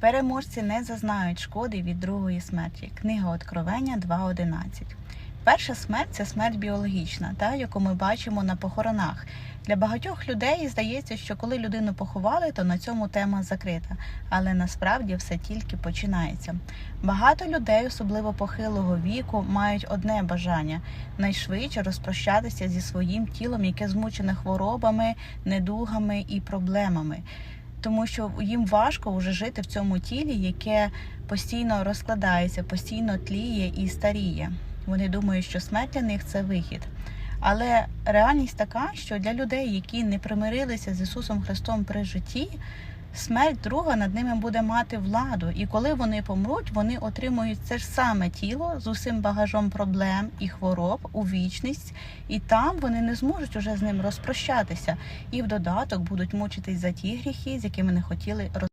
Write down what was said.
Переможці не зазнають шкоди від другої смерті. Книга Откровення 2.11. Перша смерть це смерть біологічна, та, яку ми бачимо на похоронах. Для багатьох людей здається, що коли людину поховали, то на цьому тема закрита. Але насправді все тільки починається. Багато людей, особливо похилого віку, мають одне бажання найшвидше розпрощатися зі своїм тілом, яке змучене хворобами, недугами і проблемами. Тому що їм важко вже жити в цьому тілі, яке постійно розкладається, постійно тліє і старіє. Вони думають, що смерть для них це вихід. Але реальність така, що для людей, які не примирилися з Ісусом Христом при житті, смерть друга над ними буде мати владу. І коли вони помруть, вони отримують це ж саме тіло з усім багажом проблем і хвороб у вічність, і там вони не зможуть уже з ним розпрощатися. І в додаток будуть мучитись за ті гріхи, з якими не хотіли роз.